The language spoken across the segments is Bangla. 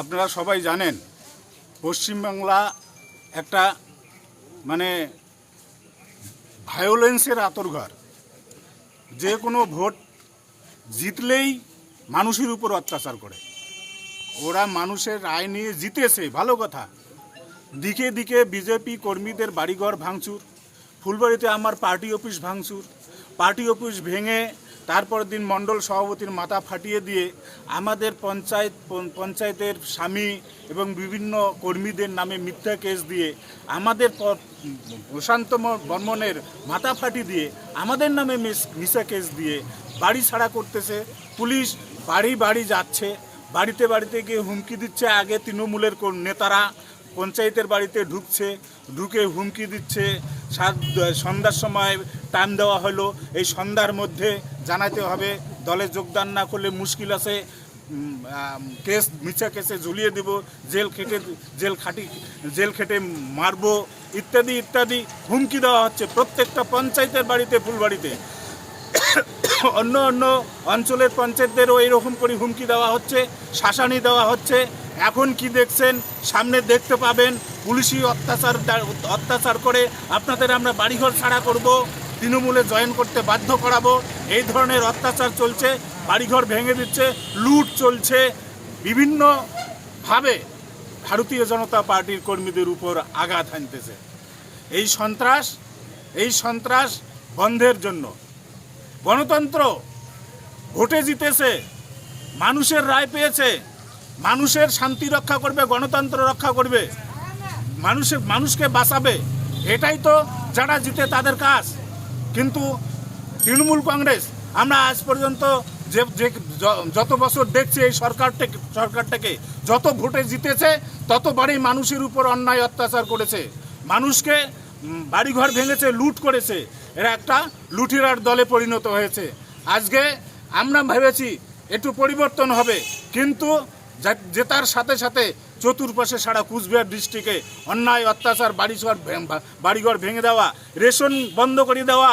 আপনারা সবাই জানেন, পশ্চিমবাংলা একটা মানে ভায়োলেন্সের আতরঘর। যে কোনো ভোট জিতলেই মানুষের উপর অত্যাচার করে। ওরা মানুষের রায় নিয়ে জিতেছে, ভালো কথা। দিকে দিকে বিজেপি কর্মীদের বাড়িঘর ভাঙচুর, ফুলবাড়িতে আমার পার্টি অফিস ভাঙচুর, পার্টি অফিস ভেঙে তারপর দিন মণ্ডল সভাপতির মাথা ফাটিয়ে দিয়ে আমাদের পঞ্চায়েত, পঞ্চায়েতের স্বামী এবং বিভিন্ন কর্মীদের নামে মিথ্যা কেস দিয়ে আমাদের প্রশান্ত বর্মনের মাথা ফাটি দিয়ে আমাদের নামে মিশা কেস দিয়ে বাড়ি ছাড়া করতেছে। পুলিশ বাড়ি বাড়ি যাচ্ছে। বাড়িতে বাড়িতে গিয়ে হুমকি দিচ্ছে। আগে তৃণমূলের নেতারা পঞ্চায়েতের বাড়িতে ঢুকছে। ঢুকে হুমকি দিচ্ছে। সন্ধ্যার সময় টাইম দেওয়া হলো, এই সন্ধ্যার মধ্যে জানাতে হবে। দলে যোগদান না করলে মুশকিল আছে। কেস, মিছা কেসে ঝুলিয়ে দেব, জেল খেটে, জেল খাটি, জেল খেটে মারবো, ইত্যাদি ইত্যাদি। হুমকি দেওয়া হচ্ছে প্রত্যেকটা পঞ্চায়েতের বাড়িতে, ফুলবাড়িতে। অন্য অন্য অঞ্চলের পঞ্চায়েতদেরও এইরকম করে হুমকি দেওয়া হচ্ছে, শাসানি দেওয়া হচ্ছে। এখন কি দেখছেন? সামনে দেখতে পাবেন পুলিশি অত্যাচার অত্যাচার করে। আপনাদের আমরা বাড়িঘর ছাড়া করব। তৃণমূলে জয়েন করতে বাধ্য করাবো। এই ধরনের অত্যাচার চলছে, বাড়িঘর ভেঙে দিচ্ছে, লুট চলছে। বিভিন্নভাবে ভারতীয় জনতা পার্টির কর্মীদের উপর আঘাত হানতেছে। এই সন্ত্রাস এই সন্ত্রাস বন্ধের জন্য। গণতন্ত্র ভোটে জিতেছে, মানুষের রায় পেয়েছে, মানুষের শান্তি রক্ষা করবে, গণতন্ত্র রক্ষা করবে। মানুষের মানুষকে বাঁচাবে, এটাই তো যারা জিতে তাদের কাজ। কিন্তু তৃণমূল কংগ্রেস, আমরা আজ পর্যন্ত যে যে যত বছর দেখছি এই সরকারটাকে সরকারটাকে, যত ভোটে জিতেছে, ততবারই মানুষের উপর অন্যায় অত্যাচার করেছে। মানুষকে বাড়িঘর ভেঙেছে, লুট করেছে। এরা একটা লুটেরার দলে পরিণত হয়েছে। আজকে আমরা ভেবেছি, একটু পরিবর্তন হবে। কিন্তু জেতার সাথে সাথে চতুর্পাশে সারা কুচবিহার ডিস্ট্রিক্টে অন্যায়, অত্যাচার, বাড়িঘর বাড়িঘর ভেঙে দেওয়া, রেশন বন্ধ করে দেওয়া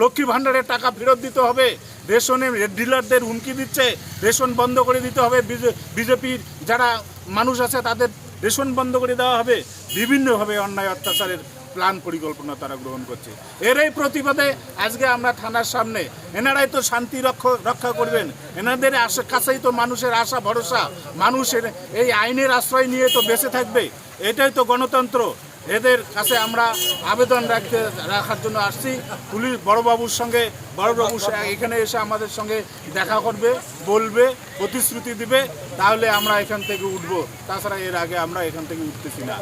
লক্ষ্মী ভাণ্ডারের টাকা ফেরত দিতে হবে, রেশনে ডিলারদের হুমকি দিচ্ছে, রেশন বন্ধ করে দিতে হবে বিজেপির যারা মানুষ আছে তাদের রেশন বন্ধ করে দেওয়া হবে, বিভিন্নভাবে অন্যায়, অত্যাচারের প্ল্যান পরিকল্পনা তারা গ্রহণ করছে। এরই প্রতিবাদে আজকে আমরা থানার সামনে, এনারাই তো শান্তি রক্ষা করবেন। এনাদের আশা, কাছেই তো মানুষের আশা, ভরসা। মানুষের এই আইনের আশ্রয় নিয়ে তো বেঁচে থাকবে। এটাই তো গণতন্ত্র। এদের কাছে আমরা আবেদন রাখতে, রাখার জন্য আসছি। পুলিশ, বড়বাবুর সঙ্গে বড়বাবু এখানে এসে আমাদের সঙ্গে দেখা করবে, বলবে, প্রতিশ্রুতি দিবে। তাহলে আমরা এখান থেকে উঠবো। তাছাড়া এর আগে আমরা এখান থেকে উঠতেছি না।